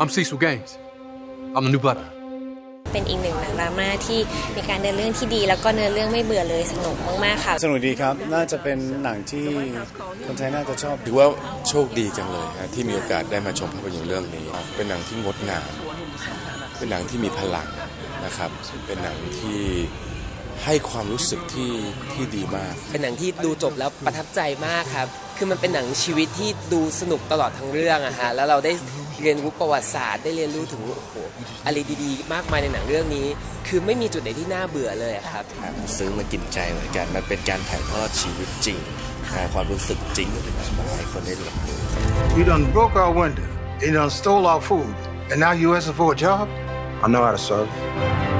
I'm Cecil Gaines. I'm the new butler. เป็นอีกหนึ่งหนังดราม่าที่มีการเดินเรื่องที่ดี แล้วก็เนื้อเรื่องไม่เบื่อเลยสนุกมากๆค่ะ สนุกดีครับ น่าจะเป็นหนังที่คนไทยน่าจะชอบ ถือว่าโชคดีจังเลยฮะที่มีโอกาสได้มาชมภาพยนตร์เรื่องนี้ เป็นหนังที่งดงาม เป็นหนังที่มีพลังนะครับ เป็นหนังที่ ให้ความรู้สึกที่ที่ดีมาก เป็นหนังที่ดูจบแล้วประทับใจมากครับ คือมันเป็นหนังชีวิตที่ดูสนุกตลอดทั้งเรื่องอะฮะ แล้วเราได้เรียนรู้ประวัติศาสตร์ ได้เรียนรู้ถึงโอ้โหอะไรดีๆ มากมายในหนังเรื่องนี้ คือไม่มีจุดไหนที่น่าเบื่อเลยอะครับ ซื้อมากินใจเหมือนกัน มันเป็นการถ่ายทอดชีวิตจริงหาความรู้สึกจริงมาให้คนได้รับรู้ You done broke our window. You done stole our food. And now you asking for a job? I know how to serve.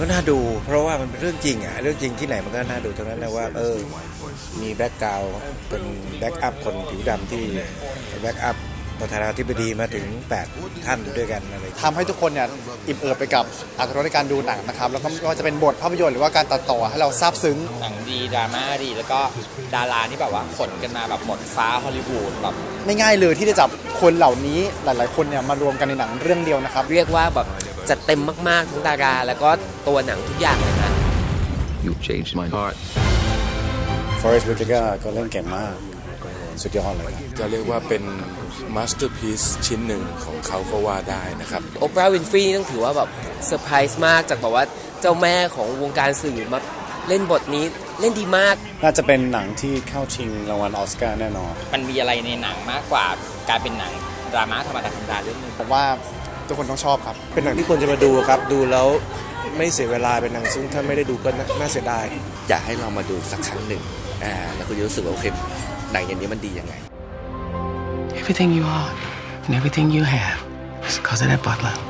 มันก็น่าดู เพราะว่ามันเป็นเรื่องจริงอะเรื่องจริงที่ไหนมันก็น่าดูทั้งนั้นนะว่า เออ มีแบ็กกราวด์เป็นแบ็กอัพคนผิวดำที่แบ็กอัพประธานาธิบดีมาถึง 8 ท่านด้วยกันอะไรทำให้ทุกคนเนี่ยอิ่มเอิบไปกับอรรถรสในการดูหนังนะครับ แล้วก็ไม่ว่าจะเป็นบทภาพยนตร์หรือว่าการตัดต่อให้เราซาบซึ้ง หนังดีดราม่าดี แล้วก็ดารานี่แบบว่าขนกันมาแบบหมดฟ้าฮอลลีวูดแบบไม่ง่ายเลยที่จะจับคนเหล่านี้หลาย ๆ คนเนี่ยมารวมกันในหนังเรื่องเดียวนะครับ เรียกว่าแบบ จัดเต็มมากๆทั้งดารา แล้วก็ตัวหนังทุกอย่างเลยนะ You changed my heart. Forest Whitaker ก็เล่นเก่งมากสุดยอดเลยจะเรียกว่าเป็นมาสเตอร์พีซชิ้นหนึ่งของเขาก็ว่าได้นะครับโอปราห์วินฟรีนี่ต้องถือว่าแบบเซอร์ไพรส์มากจากแบบว่าเจ้าแม่ของวงการสื่อมาเล่นบทนี้เล่นดีมาก น่าจะเป็นหนังที่เข้าชิงรางวัลออสการ์แน่นอน มันมีอะไรในหนังมากกว่าการเป็นหนังดราม่าธรรมดาธรรมดาเรื่องหนึงผมว่า ทุกคนต้องชอบครับ เป็นหนังที่ควรจะมาดูครับ ดูแล้วไม่เสียเวลาเป็นหนังซึ่งถ้าไม่ได้ดูก็น่าน่าเสียดาย อยากให้เรามาดูสักครั้งหนึ่งอ่าแล้วคุณจะรู้สึกว่าโอเคหนังอย่างนี้มันดียังไง Everything you are and everything you have is because of that butler.